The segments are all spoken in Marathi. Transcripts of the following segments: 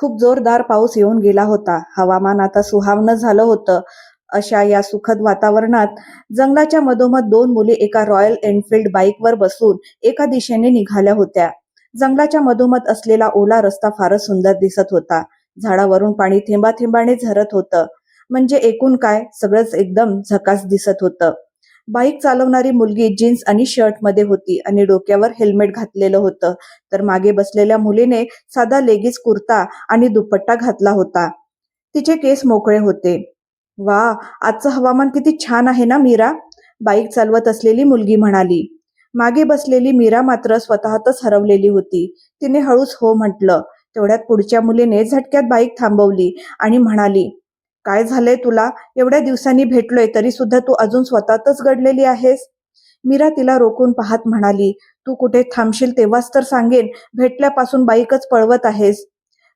खूप जोरदार पाऊस येऊन गेला होता. हवामान आता सुहावणं झालं होतं. अशा या सुखद वातावरणात जंगलाच्या मधोमध दोन मुली एका रॉयल एनफिल्ड बाईकवर बसून एका दिशेने निघाल्या होत्या. जंगलाच्या मधोमध असलेला ओला रस्ता फारच सुंदर दिसत होता. झाडावरून पाणी थेंबा थेंबाने झरत होतं. म्हणजे एकूण काय? सगळंच एकदम झकास दिसत होतं. बाईक चालवणारी मुलगी जीन्स आणि शर्टमध्ये होती आणि डोक्यावर हेल्मेट घातलेलं होतं. तर मागे बसलेल्या मुलीने साधा लेगीज कुर्ता आणि दुपट्टा घातला होता. तिचे केस मोकळे होते. वा आजचं हवामान किती छान आहे ना मीरा? बाईक चालवत असलेली मुलगी म्हणाली. मागे बसलेली मीरा मात्र स्वतःतच हरवलेली होती. तिने हळूच हो म्हटलं. तेवढ्यात पुढच्या मुलीने झटक्यात बाईक थांबवली आणि म्हणाली काय झालंय तुला? एवढ्या दिवसांनी भेटलोय तरी सुद्धा तू अजून स्वतःतच गडलेली आहेस? मीरा तिला रोखून पाहत म्हणाली तू कुठे थांबशील तेव्हाच तर सांगेन भेटल्यापासून बाईकच पळवत आहेस.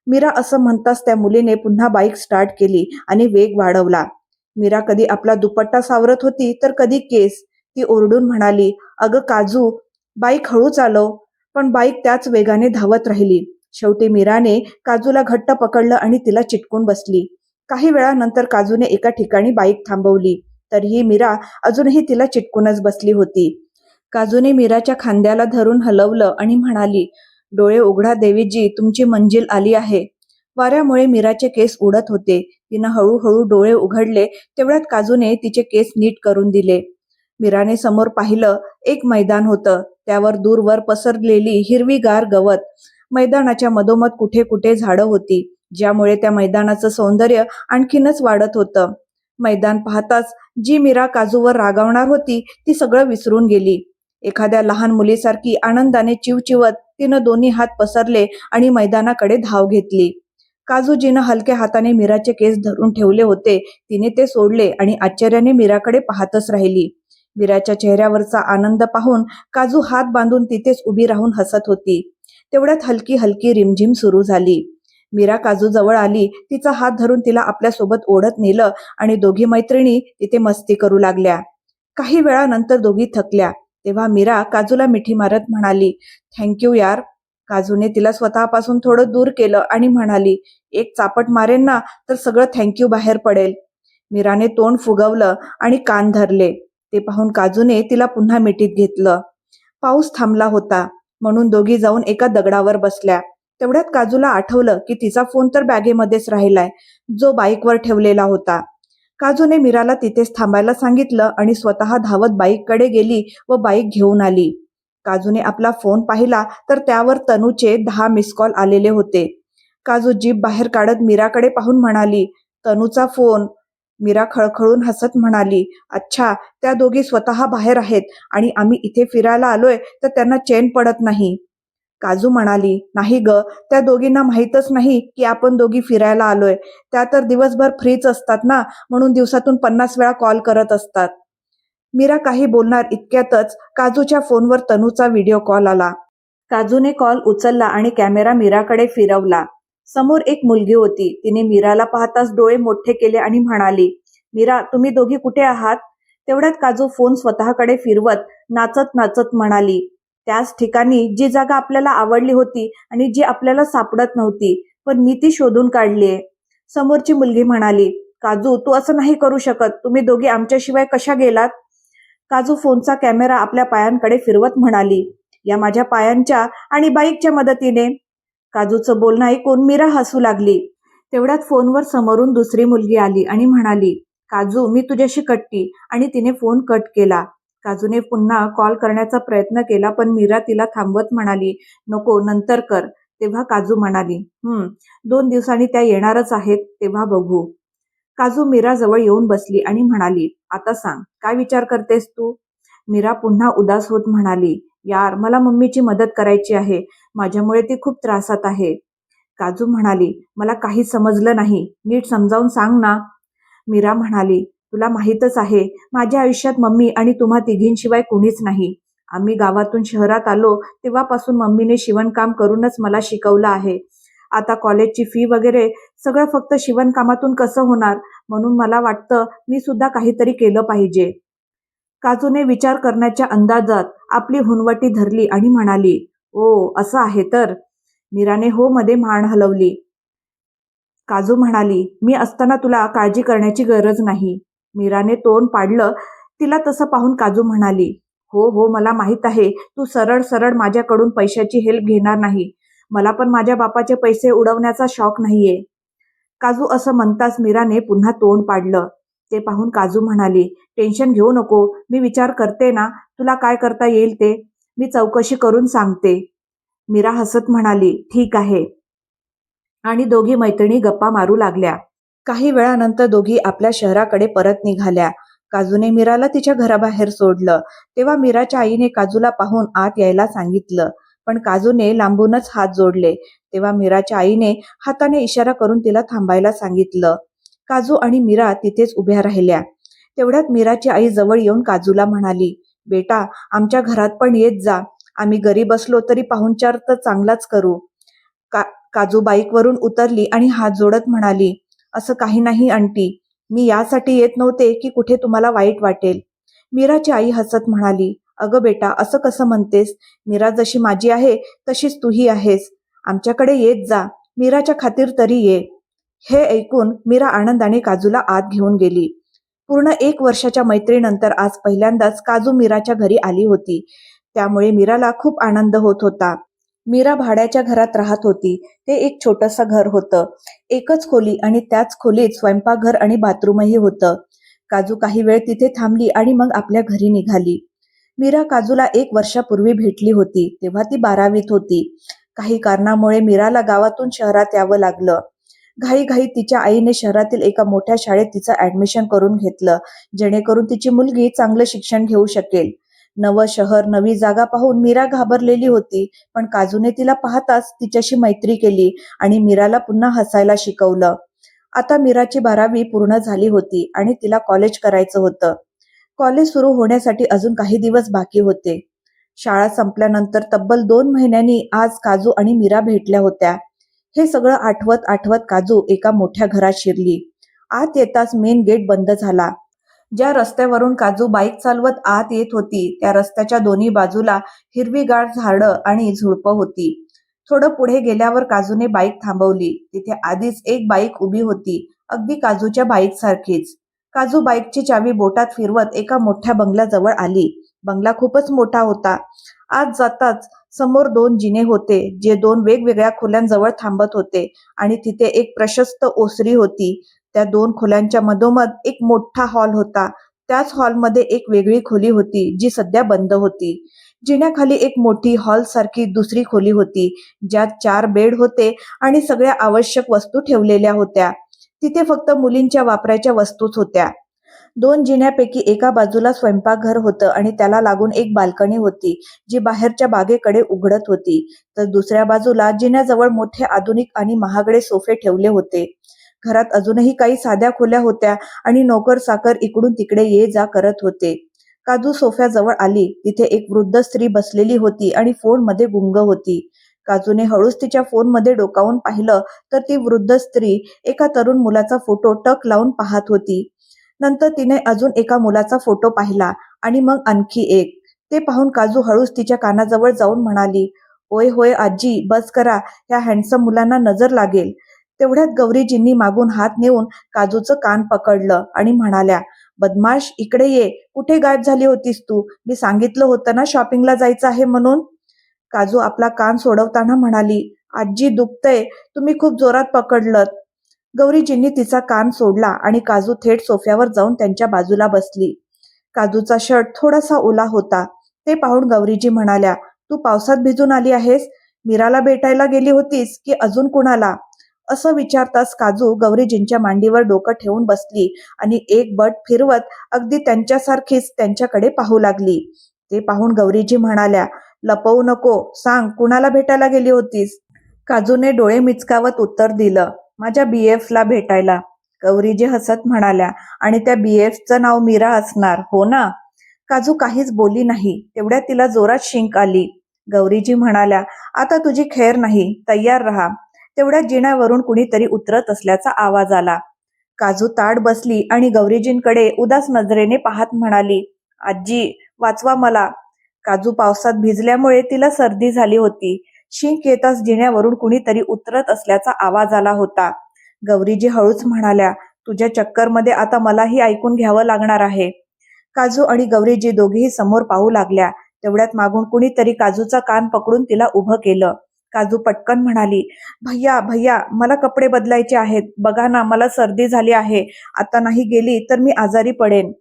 मीरा असं म्हणताच त्या मुलीने पुन्हा बाईक स्टार्ट केली आणि वेग वाढवला. मीरा कधी आपला दुपट्टा सावरत होती तर कधी केस. ती ओरडून म्हणाली अगं काजू बाईक हळू चालव पण बाईक त्याच वेगाने धावत राहिली. शेवटी मीराने काजूला घट्ट पकडलं आणि तिला चिटकून बसली. काही वेळानंतर काजूने एका ठिकाणी बाईक थांबवली. तरीही मीरा अजूनही तिला चिटकूनच बसली होती. काजूने मीराच्या खांद्याला धरून हलवलं आणि म्हणाली डोळे उघडा देवीजी तुमची मंजिल आली आहे. वाऱ्यामुळे मीराचे केस उडत होते. तिनं हळूहळू डोळे उघडले तेवढ्यात काजूने तिचे केस नीट करून दिले. मीराने समोर पाहिलं एक मैदान होतं. त्यावर दूरवर पसरलेली हिरवीगार गवत. मैदानाच्या मधोमध कुठे कुठे झाडं होती. ज्यामुळे त्या मैदानाचं सौंदर्य आणखीनच वाढत होतं. मैदान पाहताच जी मीरा काजूवर रागावणार होती ती सगळं विसरून गेली. एखाद्या लहान मुलीसारखी आनंदाने चिवचिवत तिनं दोन्ही हात पसरले आणि मैदानाकडे धाव घेतली. काजूजीनं हलक्या हाताने मीराचे केस धरून ठेवले होते. तिने ते सोडले आणि आश्चर्याने मीराकडे पाहतच राहिली. मीराच्या चेहऱ्यावरचा आनंद पाहून काजू हात बांधून तिथेच उभी राहून हसत होती. तेवढ्यात हलकी हलकी रिमझिम सुरू झाली. मीरा काजूजवळ आली तिचा हात धरून तिला आपल्यासोबत ओढत नेलं आणि दोघी मैत्रिणी तिथे मस्ती करू लागल्या. काही वेळानंतर दोघी थकल्या. तेव्हा मीरा काजूला मिठी मारत म्हणाली थँक्यू यार. काजूने तिला स्वतःपासून थोडं दूर केलं आणि म्हणाली एक चापट मारेन ना तर सगळं थँक्यू बाहेर पडेल. मीराने तोंड फुगवलं आणि कान धरले. ते पाहून काजूने तिला पुन्हा मिठीत घेतलं. पाऊस थांबला होता. म्हणून दोघी जाऊन एका दगडावर बसल्या. तेवढ्यात काजूला आठवलं की तिचा फोन तर बॅगेमध्येच राहिलाय जो बाईकवर ठेवलेला होता. काजूने मीराला तिथेच थांबायला सांगितलं आणि स्वतः धावत बाईककडे गेली व बाईक घेऊन आली. काजूने आपला फोन पाहिला तर त्यावर तनूचे दहा मिस कॉल आलेले होते. काजू जीप बाहेर काढत मीराकडे पाहून म्हणाली तनूचा फोन. मीरा खळखळून हसत म्हणाली अच्छा त्या दोघी स्वतः बाहेर आहेत आणि आम्ही इथे फिरायला आलोय तर त्यांना चैन पडत नाही. काजू म्हणाली नाही ग त्या दोघींना माहीतच नाही की आपण दोघी फिरायला आलोय. त्या तर दिवसभर फ्रीच असतात ना म्हणून दिवसातून पन्नास वेळा कॉल करत असतात. मीरा काही बोलणार इतक्यातच काजूच्या फोनवर तनूचा व्हिडिओ कॉल आला. काजूने कॉल उचलला आणि कॅमेरा मीराकडे फिरवला. समोर एक मुलगी होती. तिने मीराला पाहताच डोळे मोठे केले आणि म्हणाली मीरा तुम्ही दोघी कुठे आहात? तेवढ्यात काजू फोन स्वतःकडे फिरवत नाचत नाचत म्हणाली त्याच ठिकाणी जी जागा आपल्याला आवडली होती आणि जी आपल्याला सापडत नव्हती. पण मी ती शोधून काढलीये समोरची मुलगी म्हणाली काजू तू असं नाही करू शकत. तुम्ही दोघी आमच्याशिवाय कशा गेलात? काजू फोनचा कॅमेरा आपल्या पायांकडे फिरवत म्हणाली या माझ्या पायांच्या आणि बाईकच्या मदतीने. काजूचं बोलणं ऐकून मीरा हसू लागली. तेवढ्यात फोनवर समोरून दुसरी मुलगी आली आणि म्हणाली काजू मी तुझ्याशी कट्टी. आणि तिने फोन कट केला. काजूने पुन्हा कॉल करण्याचा प्रयत्न केला पण मीरा तिला थांबवत म्हणाली नको नंतर कर. तेव्हा काजू म्हणाली हम्म दोन दिवसांनी त्या येणारच आहेत तेव्हा बघू. काजू मीरा जवळ येऊन बसली आणि म्हणाली आता सांग काय विचार करतेस तू? मीरा पुन्हा उदास होत म्हणाली यार मला मम्मीची मदत करायची आहे माझ्यामुळे ती खूप त्रासात आहे. काजू म्हणाली मला काही समजलं नाही नीट समजावून सांग ना. मीरा म्हणाली तुला माहीतच आहे माझ्या आयुष्यात मम्मी आणि तुम्हा तिघींशिवाय कुणीच नाही. आम्ही गावातून शहरात आलो तेव्हापासून मम्मीने शिवणकाम करूनच मला शिकवलं आहे. आता कॉलेजची फी वगैरे सगळं फक्त शिवणकामातून कसं होणार? म्हणून मला वाटतं मी सुद्धा काहीतरी केलं पाहिजे. काजूने विचार करण्याच्या अंदाजात आपली हुनवटी धरली आणि म्हणाली ओ असं आहे तर? मीराने हो मध्ये मान हलवली. काजू म्हणाली मी असताना तुला काळजी करण्याची गरज नाही. मीराने तोंड पाडलं. तिला तसं पाहून काजू म्हणाली हो हो मला माहीत आहे. तू सरळ सरळ माझ्याकडून पैशाची हेल्प घेणार नाही. मला पण माझ्या बापाचे पैसे उडवण्याचा शौक नाहीये. काजू असं म्हणताच मीराने पुन्हा तोंड पाडलं. ते पाहून काजू म्हणाली टेन्शन घेऊ नको. मी विचार करते ना. तुला काय करता येईल ते? मी चौकशी करून सांगते. मीरा हसत म्हणाली ठीक आहे. आणि दोघी मैत्रिणी गप्पा मारू लागल्या. काही वेळानंतर दोघी आपल्या शहराकडे परत निघाल्या. काजूने मीराला तिच्या घराबाहेर सोडलं. तेव्हा मीराच्या आईने काजूला पाहून आत यायला सांगितलं. पण काजूने लांबूनच हात जोडले. तेव्हा मीराच्या आईने हाताने इशारा करून तिला थांबायला सांगितलं. काजू आणि मीरा तिथेच उभ्या राहिल्या. तेवढ्यात मीराची आई जवळ येऊन काजूला म्हणाली बेटा आमच्या घरात पण येत जा. आम्ही गरीब असलो तरी पाहुणचार तर चांगलाच करू. का काजू बाईकवरून उतरली आणि हात जोडत म्हणाली असं काही नाही आंटी. मी यासाठी येत नव्हते की कुठे तुम्हाला वाईट वाटेल. मीराची आई हसत म्हणाली अगं बेटा असं कसं म्हणतेस? मीरा जशी माझी आहे तशीच तूही आहेस. आमच्याकडे येत जा. मीराच्या खातीर तरी ये. हे ऐकून मीरा आनंदाने काजूला आत घेऊन गेली. पूर्ण एक वर्षाच्या मैत्रीनंतर आज पहिल्यांदाच काजू मीराच्या घरी आली होती. त्यामुळे मीराला खूप आनंद होत होता. मीरा भाड्याच्या घरात राहत होती. ते एक छोटंसं घर होतं. एकच खोली आणि त्याच खोलीत स्वयंपाकघर आणि बाथरूमही होतं. काजू काही वेळ तिथे थांबली आणि मग आपल्या घरी निघाली. मीरा काजूला एक वर्षापूर्वी भेटली होती तेव्हा ती बारावीत होती. काही कारणामुळे मीराला गावातून शहरात यावं लागलं. घाईघाई तिच्या आईने शहरातील एका मोठ्या शाळेत तिचं ऍडमिशन करून घेतलं जेणेकरून तिची मुलगी चांगलं शिक्षण घेऊ शकेल. नवं शहर नवी जागा पाहून मीरा घाबरलेली होती. पण काजूने तिला पाहताच तिच्याशी मैत्री केली आणि मीराला पुन्हा हसायला शिकवलं. आता मीराची बारावी पूर्ण झाली होती आणि तिला कॉलेज करायचं होतं. कॉलेज सुरू होण्यासाठी अजून काही दिवस बाकी होते. शाळा संपल्यानंतर तब्बल दोन महिन्यांनी आज काजू आणि मीरा भेटल्या होत्या. हे सगळं आठवत आठवत काजू एका मोठ्या घरात शिरली. आत येताच मेन गेट बंद झाला. ज्या रस्त्यावरून काजू बाईक चालवत आत येत होती त्या रस्त्याच्या दोन्ही बाजूला हिरवीगार झाडं आणि झुडपं होती. थोडं पुढे गेल्यावर काजूने बाईक थांबवली. तिथे आधीच एक बाईक उभी होती अगदी काजूच्या बाईक सारखीच काजू बाईकची चावी बोटात फिरवत एका मोठ्या बंगल्याजवळ आली. बंगला खूपच मोठा होता. आज जाताच समोर दोन जिने होते जे दोन वेगवेगळ्या खोल्यांजवळ थांबत होते आणि तिथे एक प्रशस्त ओसरी होती. त्या दोन खोल्यांच्या मधोमध एक मोठा हॉल होता. त्याच हॉलमध्ये एक वेगळी खोली होती जी सध्या बंद होती. जिन्याखाली एक मोठी हॉल सारखी दुसरी खोली होती ज्यात चार बेड होते आणि सगळ्या आवश्यक वस्तू ठेवलेल्या होत्या. तिथे फक्त मुलींच्या वापरायच्या वस्तूच होत्या. दोन जिन्यापैकी एका बाजूला स्वयंपाकघर होतं आणि त्याला लागून एक बाल्कनी होती जी बाहेरच्या बागेकडे उघडत होती. तर दुसऱ्या बाजूला जिन्याजवळ मोठे आधुनिक आणि महागडे सोफे ठेवले होते. घरात अजूनही काही साध्या खोल्या होत्या आणि नोकर साकर इकडून तिकडे ये जा करत होते. काजू सोफ्याजवळ आली. तिथे एक वृद्ध स्त्री बसलेली होती आणि फोनमध्ये गुंग होती. काजूने हळूच तिच्या फोनमध्ये डोकावून पाहिलं तर ती वृद्ध स्त्री एका तरुण मुलाचा फोटो टक लावून पाहत होती. नंतर तिने अजून एका मुलाचा फोटो पाहिला आणि मग आणखी एक. ते पाहून काजू हळूच तिच्या कानाजवळ जाऊन म्हणाली होय होय आजी बस करा ह्या हँडसम मुलांना नजर लागेल. तेवढ्यात गौरीजींनी मागून हात नेऊन काजूचं कान पकडलं आणि म्हणाल्या बदमाश इकडे ये. कुठे गायब झाली होतीस तू? मी सांगितलं होतं ना शॉपिंगला जायचं आहे म्हणून. काजू आपला कान सोडवताना म्हणाली आजी दुखतय. तुम्ही खूप जोरात पकडलं गौरीजींनी तिचा कान सोडला आणि काजू थेट सोफ्यावर जाऊन त्यांच्या बाजूला बसली. काजूचा शर्ट थोडासा ओला होता. ते पाहून गौरीजी म्हणाल्या तू पावसात भिजून आली आहेस? मीराला भेटायला गेली होतीस की अजून कुणाला? असं विचारताच काजू गौरीजींच्या मांडीवर डोकं ठेवून बसली आणि एक बट फिरवत अगदी त्यांच्यासारखीच त्यांच्याकडे पाहू लागली. ते पाहून गौरीजी म्हणाल्या लपवू नको सांग कुणाला भेटायला गेली होतीस? काजूने डोळे मिचकावत उत्तर दिलं माझ्या बी एफला भेटायला. गौरीजी हसत म्हणाल्या आणि त्या बी एफचं नाव मीरा असणार हो ना? काजू काहीच बोली नाही तेवढ्या तिला जोरात शिंक आली. गौरीजी म्हणाल्या आता तुझी खैर नाही तयार राहा. तेवढ्या जिण्यावरून कुणीतरी उतरत असल्याचा आवाज आला. काजू ताड बसली आणि गौरीजींकडे उदास नजरेने पाहत म्हणाली आजी वाचवा मला. काजू पावसात भिजल्यामुळे तिला सर्दी झाली होती. शिंक येताच जिण्यावरून कुणीतरी उतरत असल्याचा आवाज आला होता. गौरीजी हळूच म्हणाल्या तुझ्या चक्करमध्ये आता मलाही ऐकून घ्यावं लागणार आहे. काजू आणि गौरीजी दोघेही समोर पाहू लागल्या. तेवढ्यात मागून कुणीतरी काजूचा कान पकडून तिला उभं केलं. काजू पटकन म्हणाली भैया भैया मला कपडे बदलायचे आहेत. बघा ना मला सर्दी झाली आहे. आता नाही गेली तर मी आजारी पडेन.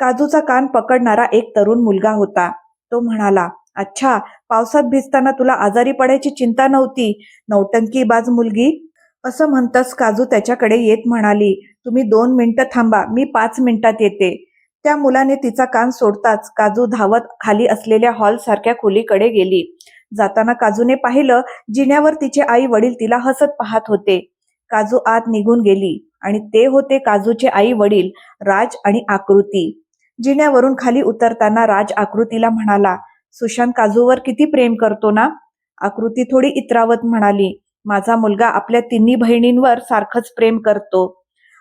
काजूचा कान पकडणारा एक तरुण मुलगा होता. तो म्हणाला अच्छा पावसात भिजताना तुला आजारी पडायची चिंता नव्हती? नौटंकी बाज मुलगी. असं म्हणताच काजू त्याच्याकडे येत म्हणाली. तुम्ही दोन मिनिटं थांबा मी पाच मिनिटात येते. त्या मुलाने तिचा कान सोडताच काजू धावत खाली असलेल्या हॉल सारख्या खोलीकडे गेली. जाताना काजूने पाहिलं जिन्यावर तिचे आई वडील तिला हसत पाहत होते. काजू आत निघून गेली आणि ते होते काजूचे आई वडील राज आणि आकृती. जिन्यावरून खाली उतरताना राज आकृतीला म्हणाला सुशांत काजूवर किती प्रेम करतो ना? आकृती थोडी इतरावत म्हणाली माझा मुलगा आपल्या तिन्ही बहिणींवर सारखंच प्रेम करतो.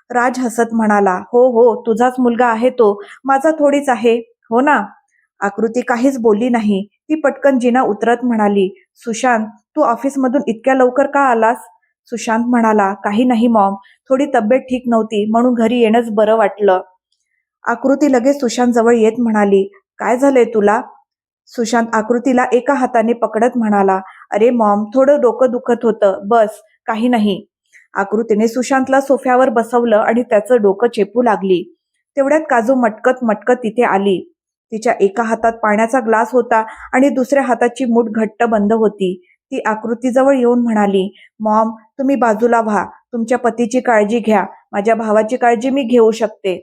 राज हसत म्हणाला हो हो तुझाच मुलगा आहे तो माझा थोडीच आहे हो ना? आकृती काहीच बोलली नाही ती पटकन जिना उतरत म्हणाली सुशांत तू ऑफिसमधून इतक्या लवकर का आलास? सुशांत म्हणाला काही नाही मॉम थोडी तब्येत ठीक नव्हती म्हणून घरी येणंच बरं वाटलं. आकृती लगेच सुशांत जवळ येत म्हणाली काय झालंय तुला? सुशांत आकृतीला एका हाताने पकडत म्हणाला अरे मॉम थोडं डोकं दुखत होतं. बस काही नाही. आकृतीने सुशांतला सोफ्यावर बसवलं आणि त्याचं डोकं चेपू लागली. तेवढ्यात काजू मटकत मटकत तिथे आली. तिच्या एका हातात पाण्याचा ग्लास होता आणि दुसऱ्या हाताची मूठ घट्ट बंद होती. ती आकृतीजवळ येऊन म्हणाली मॉम तुम्ही बाजूला व्हा. तुमच्या पतीची काळजी घ्या. माझ्या भावाची काळजी मी घेऊ शकते.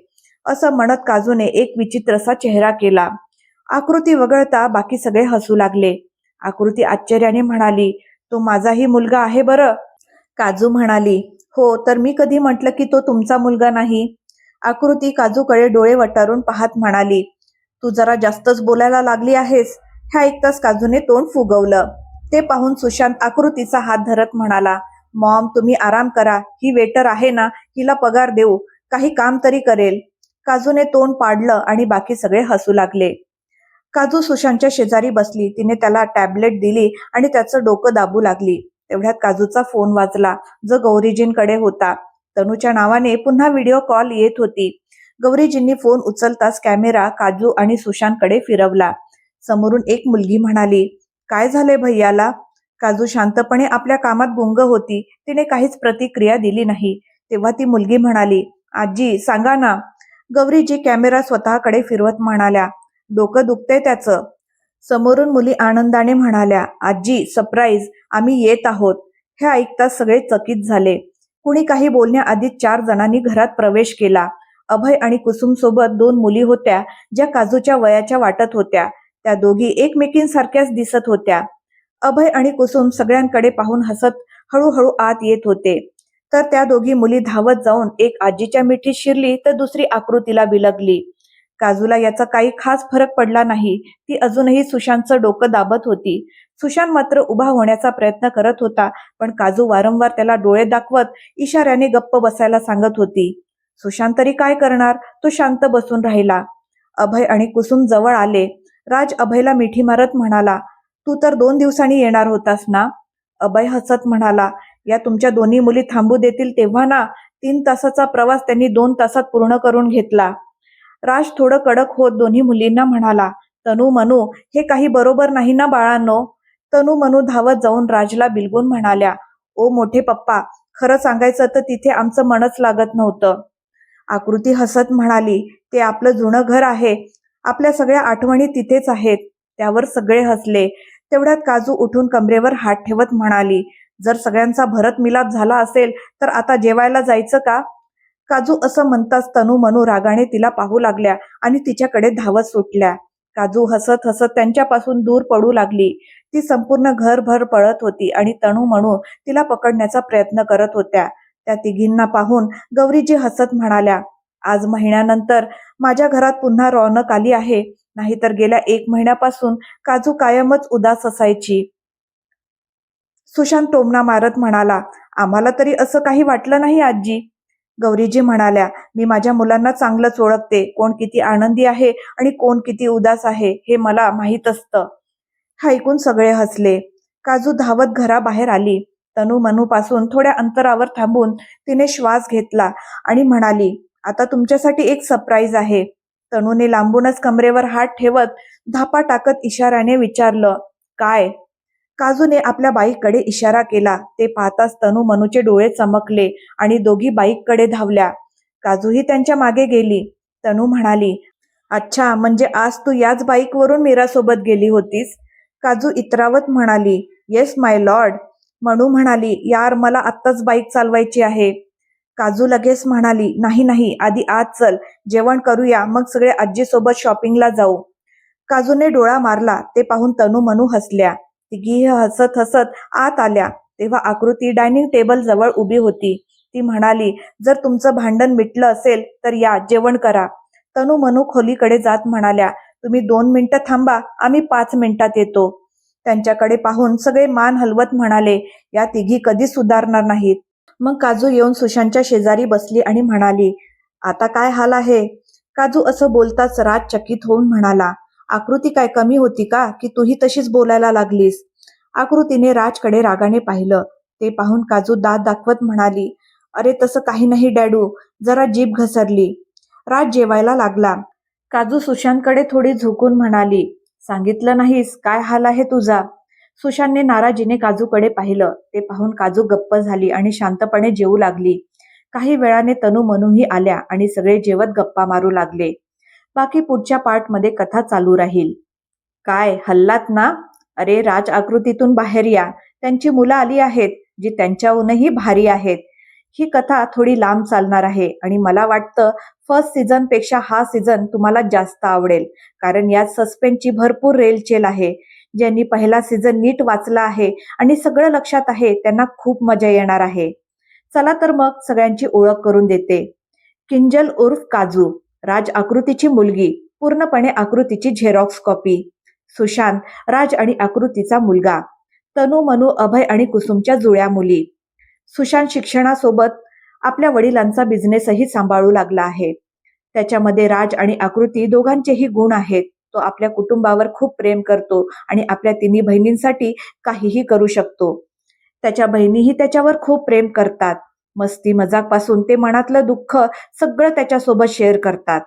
असं म्हणत काजूने एक विचित्रसा चेहरा केला. आकृती वगळता बाकी सगळे हसू लागले. आकृती आश्चर्याने म्हणाली तो माझाही मुलगा आहे बरं? काजू म्हणाली हो तर मी कधी म्हटलं की तो तुमचा मुलगा नाही? आकृती काजूकडे डोळे वटारून पाहत म्हणाली तू जरा जास्तच बोलायला लागली आहेस. ह्या ऐकताच काजूने तोंड फुगवलं. ते पाहून सुशांत आकृतीचा हात धरत म्हणाला मॉम तुम्ही आराम करा. ही वेटर आहे ना हिला पगार देऊ. काही काम तरी करेल. काजूने तोंड पाडलं आणि बाकी सगळे हसू लागले. काजू सुशांतच्या शेजारी बसली तिने त्याला टॅबलेट दिली आणि त्याचं डोकं दाबू लागली. तेवढ्यात काजूचा फोन वाजला. जो गौरीजींकडे होता. तनूच्या नावाने पुन्हा व्हिडिओ कॉल येत होती. गौरीजींनी फोन उचलताच कॅमेरा काजू आणि सुशांतकडे फिरवला. समोरून एक मुलगी म्हणाली काय झाले भैयाला? काजू शांतपणे आपल्या कामात गुंग होती. तिने काहीच प्रतिक्रिया दिली नाही. तेव्हा ती मुलगी म्हणाली आजी सांगा ना. गौरीजी कॅमेरा स्वतःकडे फिरवत म्हणाल्या डोकं दुखतंय त्याचं. समोरून मुली आनंदाने म्हणाल्या आजी सरप्राईज आम्ही येत आहोत. हे ऐकताच सगळे चकित झाले. कुणी काही बोलण्याआधी चार जणांनी घरात प्रवेश केला. अभय आणि कुसुम सोबत दोन मुली होत्या ज्या काजूच्या वयाच्या वाटत होत्या. त्या दोघी एकमेकींसारख्याच दिसत होत्या. अभय आणि कुसुम सगळ्यांकडे पाहून हसत हळूहळू आत येत होते. तर त्या दोघी मुली धावत जाऊन एक आजीच्या मिठीत शिरली तर दुसरी आकृतीला बिलगली. काजूला याचा काही खास फरक पडला नाही. ती अजूनही सुशांतचं डोकं दाबत होती. सुशांत मात्र उभा होण्याचा प्रयत्न करत होता पण काजू वारंवार त्याला डोळे दाखवत इशाऱ्याने गप्प बसायला सांगत होती. सुशांत तरी काय करणार? तो शांत बसून राहिला. अभय आणि कुसुम जवळ आले. राज अभयला मिठी मारत म्हणाला तू तर दोन दिवसांनी येणार होतास ना? अभय हसत म्हणाला या तुमच्या दोन्ही मुली थांबू देतील तेव्हा ना? तीन तासाचा प्रवास त्यांनी दोन तासात पूर्ण करून घेतला. राज थोडं कडक होत दोन्ही मुलींना म्हणाला तनू मनू हे काही बरोबर नाही ना बाळांनो? तनू मनू धावत जाऊन राजला बिलगून म्हणाल्या ओ मोठे पप्पा खरं सांगायचं तर तिथे आमचं मनच लागत नव्हतं. आकृती हसत म्हणाली ते आपलं जुनं घर आहे. आपल्या सगळ्या आठवणी तिथेच आहेत. त्यावर सगळे हसले. तेवढ्यात काजू उठून कमरेवर हात ठेवत म्हणाली जर सगळ्यांचा भरत मिलाप झाला असेल तर आता जेवायला जायचं का? काजू असं म्हणताच तनू मनू रागाने तिला पाहू लागल्या आणि तिच्याकडे धावत सुटल्या. काजू हसत हसत त्यांच्यापासून दूर पडू लागली. ती संपूर्ण घरभर पळत होती आणि तणू म्हणू तिला पकडण्याचा प्रयत्न करत होत्या. त्या तिघींना पाहून गौरीजी हसत म्हणाल्या आज महिन्यानंतर माझ्या घरात पुन्हा रौनक आली आहे. नाहीतर गेल्या एक महिन्यापासून काजू कायमच उदास असायची. सुशांत टोमना मारत म्हणाला आम्हाला तरी असं काही वाटलं नाही आजी. गौरीजी म्हणाल्या मी माझ्या मुलांना चांगलंच ओळखते. कोण किती आनंदी आहे आणि कोण किती उदास आहे हे मला माहीत असतं. हा ऐकून सगळे हसले. काजू धावत घराबाहेर आली. तनू मनूपासून थोड्या अंतरावर थांबून तिने श्वास घेतला आणि म्हणाली आता तुमच्यासाठी एक सरप्राईज आहे. तनूने लांबूनच कमरेवर हात ठेवत धापा टाकत इशाऱ्याने विचारलं काय? काजूने आपल्या बाईककडे इशारा केला. ते पाहताच तनू मनूचे डोळे चमकले आणि दोघी बाईककडे धावल्या. काजूही त्यांच्या मागे गेली. तनू म्हणाली अच्छा म्हणजे आज तू याच बाईकवरून मीरासोबत गेली होतीस? काजू इतरावत म्हणाली येस माय लॉर्ड म्हणू म्हणाली यार मला आत्ताच बाईक चालवायची आहे. काजू लगेच म्हणाली नाही नाही आधी आज चल जेवण करूया मग सगळे आजीसोबत शॉपिंगला जाऊ. काजूने डोळा मारला. ते पाहून तनू मनू हसल्या. तिघी हसत हसत आत आल्या. तेव्हा आकृती डायनिंग टेबल जवळ उभी होती. ती म्हणाली जर तुमचं भांडण मिटलं असेल तर या जेवण करा. तनू मनू खोलीकडे जात म्हणाल्या तुम्ही दोन मिनिटं थांबा आम्ही पाच मिनिटात येतो. त्यांच्याकडे पाहून सगळे मान हलवत म्हणाले या तिघी कधी सुधारणार नाहीत. मग काजू येऊन सुशांतच्या शेजारी बसली आणि म्हणाली आता काय हाल आहे? काजू असं बोलताच राज चकित होऊन म्हणाला आकृती काय कमी होती का की तूही तशीच बोलायला लागलीस? आकृतीने राजकडे रागाने पाहिलं. ते पाहून काजू दात दाखवत म्हणाली अरे तसं काही नाही डॅडू जरा जीभ घसरली. राज जेवायला लागला. काजू सुशांतकडे थोडी झुकून म्हणाली सांगितलं नाहीस काय हाल आहे तुझा? सुशांतने नाराजीने काजूकडे पाहिलं. ते पाहून काजू गप्प झाली आणि शांतपणे जेवू लागली. काही वेळाने तनू मनूही आल्या आणि सगळे जेवत गप्पा मारू लागले. बाकी पुढच्या पार्टमध्ये कथा चालू राहील. काय? हल्लात ना? अरे राज आकृतीतून बाहेर या. त्यांची मुलं आली आहेत जी त्यांच्याहूनही भारी आहेत. ही कथा थोडी लांब चालणार आहे आणि मला वाटतं फर्स्ट सीझनपेक्षा हा सीझन तुम्हाला जास्त आवडेल. कारण यात सस्पेन्सची भरपूर रेलचेल आहे. ज्यांनी पहिला सीझन नीट वाचला आहे आणि सगळं लक्षात आहे त्यांना खूप मजा येणार आहे. चला तर मग सगळ्यांची ओळख करून देते. किंजल उर्फ काजू. राज आकृतीची मुलगी पूर्णपणे आकृतीची झेरॉक्स कॉपी. सुशांत राज आणि आकृतीचा मुलगा. तनू मनू अभय आणि कुसुमच्या जुळ्या मुली. सुशांत शिक्षणासोबत आपल्या वडिलांचा बिझनेसही सांभाळू लागला आहे. त्याच्यामध्ये राज आणि आकृती दोघांचेही गुण आहेत. तो आपल्या कुटुंबावर खूप प्रेम करतो आणि आपल्या तिन्ही बहिणींसाठी काहीही करू शकतो. त्याच्या बहिणीही त्याच्यावर खूप प्रेम करतात. मस्ती मजाकपासून ते मनातलं दुःख सगळं त्याच्यासोबत शेअर करतात.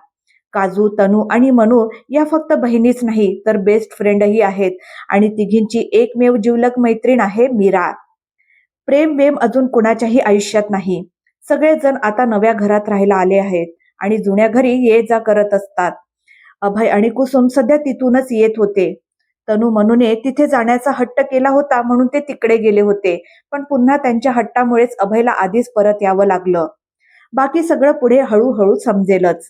काजू तनू आणि मनू या फक्त बहिणीच नाही तर बेस्ट फ्रेंडही आहेत आणि तिघींची एकमेव जिवलक मैत्रीण आहे मीरा. प्रेम वेम अजून कुणाच्याही आयुष्यात नाही. सगळेजण आता नव्या घरात राहायला आले आहेत आणि जुन्या घरी ये जा करत असतात. अभय आणि कुसुम सध्या तिथूनच येत होते. तनू मनूने तिथे जाण्याचा हट्ट केला होता म्हणून ते तिकडे गेले होते. पण पुन्हा त्यांच्या हट्टामुळेच अभयला आधीच परत यावं लागलं. बाकी सगळं पुढे हळूहळू समजेलच.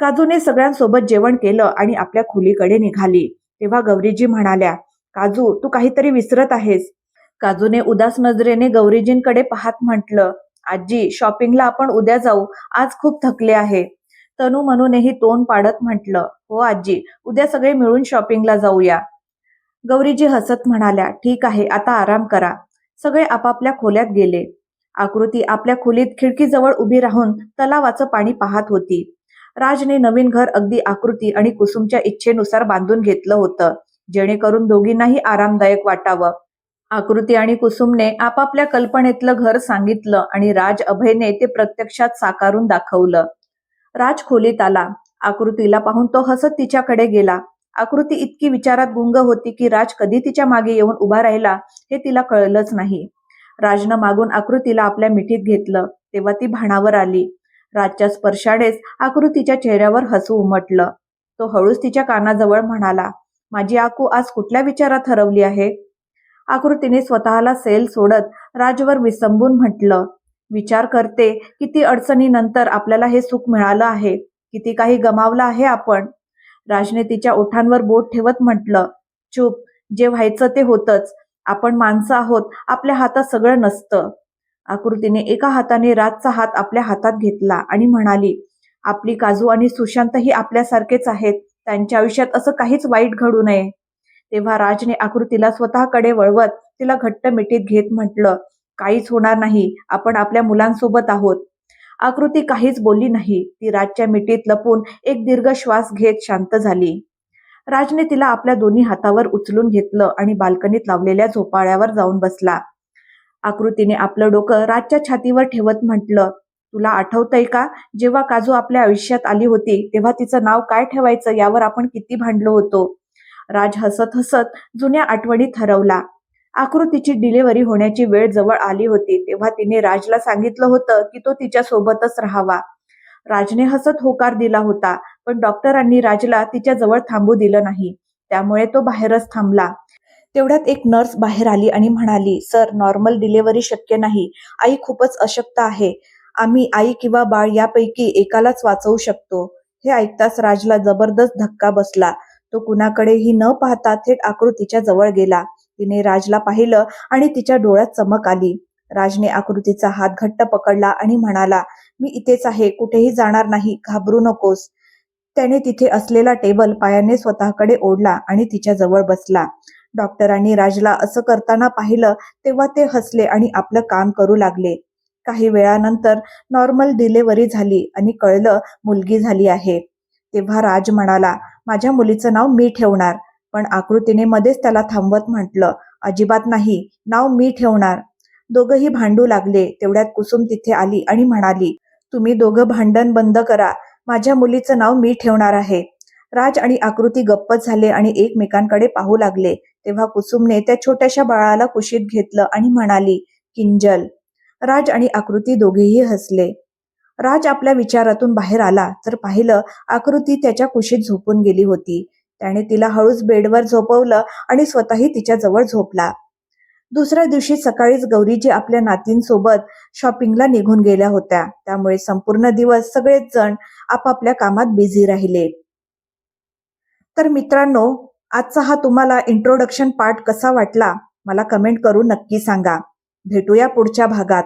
काजूने सगळ्यांसोबत जेवण केलं आणि आपल्या खोलीकडे निघाली. तेव्हा गौरीजी म्हणाल्या काजू तू काहीतरी विसरत आहेस. काजूने उदास नजरेने गौरीजींकडे पाहत म्हटलं आजी शॉपिंगला आपण उद्या जाऊ. आज खूप थकले आहे. तनू मनूनेही तोंड पाडत म्हटलं हो आजी उद्या सगळे मिळून शॉपिंगला जाऊया. गौरीजी हसत म्हणाल्या ठीक आहे आता आराम करा. सगळे आपापल्या खोल्यात गेले. आकृती आपल्या खोलीत खिडकीजवळ उभी राहून तलावाचं पाणी पाहत होती. राजने नवीन घर अगदी आकृती आणि कुसुमच्या इच्छेनुसार बांधून घेतलं होतं जेणेकरून दोघींनाही आरामदायक वाटावं. आकृती आणि कुसुमने आपापल्या कल्पनेतलं घर सांगितलं आणि राज अभयने ते प्रत्यक्षात साकारून दाखवलं. राज खोलीत आला. आकृतीला पाहून तो हसत तिच्याकडे गेला. आकृती इतकी विचारात गुंग होती की राज कधी तिच्यामागे येऊन उभा राहिला हे तिला कळलंच नाही. राजनं मागून आकृतीला आपल्या मिठीत घेतलं. तेव्हा ती भाणावर आली. राजच्या स्पर्शानेच आकृतीच्या चेहऱ्यावर हसू उमटलं. तो हळूच तिच्या कानाजवळ म्हणाला माझी आकू आज कुठल्या विचारात हरवली आहे? आकृतीने स्वतःला सेल सोडत राजवर विसंबून म्हटलं विचार करते किती अडचणीनंतर आपल्याला हे सुख मिळालं आहे किती काही गमावलं आहे आपण. राजने तिच्या ओठांवर बोट ठेवत म्हटलं चूप जे व्हायचं ते होतच. आपण माणसं आहोत आपल्या हातात सगळं नसतं. आकृतीने एका हाताने राजचा हात आपल्या हातात घेतला आणि म्हणाली आपली काजू आणि सुशांतही आपल्यासारखेच आहेत. त्यांच्या आयुष्यात असं काहीच वाईट घडू नये. तेव्हा राजने आकृतीला स्वतःकडे वळवत तिला घट्ट मिठीत घेत म्हटलं काहीच होणार नाही. आपण आपल्या मुलांसोबत आहोत. आकृती काहीच बोलली नाही. ती राजच्या मिठीत लपून एक दीर्घ श्वास घेत शांत झाली. राजने तिला आपल्या दोन्ही हातावर उचलून घेतलं आणि बाल्कनीत लावलेल्या झोपाळ्यावर जाऊन बसला. आकृतीने आपलं डोकं राजच्या छातीवर ठेवत म्हटलं तुला आठवतंय का? जेव्हा काजू आपल्या आयुष्यात आली होती तेव्हा तिचं नाव काय ठेवायचं यावर आपण किती भांडलो होतो. राज हसत हसत जुन्या आठवणी ठरवला. आकृतीची डिलिव्हरी होण्याची वेळ जवळ आली होती तेव्हा तिने राजला सांगितलं होतं की तो तिच्या सोबतच राहावा. राजने हसत होकार दिला होता पण डॉक्टरांनी राजला तिच्या जवळ थांबू दिलं नाही. त्यामुळे तो बाहेरच थांबला. तेवढ्यात एक नर्स बाहेर आली आणि म्हणाली सर नॉर्मल डिलिव्हरी शक्य नाही. आई खूपच अशक्त आहे. आम्ही आई किंवा बाळ यापैकी एकालाच वाचवू शकतो. हे ऐकताच राजला जबरदस्त धक्का बसला. तो कुणाकडेही न पाहता थेट आकृतीच्या जवळ गेला. तिने राजला पाहिलं आणि तिच्या डोळ्यात चमक आली. राजने आकृतीचा हात घट्ट पकडला आणि म्हणाला मी इथेच आहे कुठेही जाणार नाही घाबरू नकोस. त्याने तिथे असलेला टेबल पायाने स्वतःकडे ओढला आणि तिच्या जवळ बसला. डॉक्टरांनी राजला असं करताना पाहिलं तेव्हा ते हसले आणि आपलं काम करू लागले. काही वेळानंतर नॉर्मल डिलेवरी झाली आणि कळलं मुलगी झाली आहे. तेव्हा राज म्हणाला माझ्या मुलीचं नाव मी ठेवणार. पण आकृतीने मध्येच त्याला थांबवत म्हटलं अजिबात नाही नाव मी ठेवणार. दोघंही भांडू लागले. तेवढ्यात कुसुम तिथे आली आणि म्हणाली तुम्ही दोघं भांडण बंद करा. माझ्या मुलीचं नाव मी ठेवणार आहे. राज आणि आकृती गप्पच झाले आणि एकमेकांकडे पाहू लागले. तेव्हा कुसुमने त्या छोट्याशा बाळाला कुशीत घेतलं आणि म्हणाली किंजल. राज आणि आकृती दोघेही हसले. राज आपल्या विचारातून बाहेर आला. तर पाहिलं आकृती त्याच्या कुशीत झोपून गेली होती. त्याने तिला हळूच बेडवर झोपवलं आणि स्वतःही तिच्या जवळ झोपला. दुसऱ्या दिवशी सकाळीच गौरीजी आपल्या नातींसोबत शॉपिंगला निघून गेल्या होत्या. त्यामुळे संपूर्ण दिवस सगळेच जण आपापल्या कामात बिझी राहिले. तर मित्रांनो आजचा हा तुम्हाला इंट्रोडक्शन पार्ट कसा वाटला? मला कमेंट करून नक्की सांगा. भेटूया पुढच्या भागात.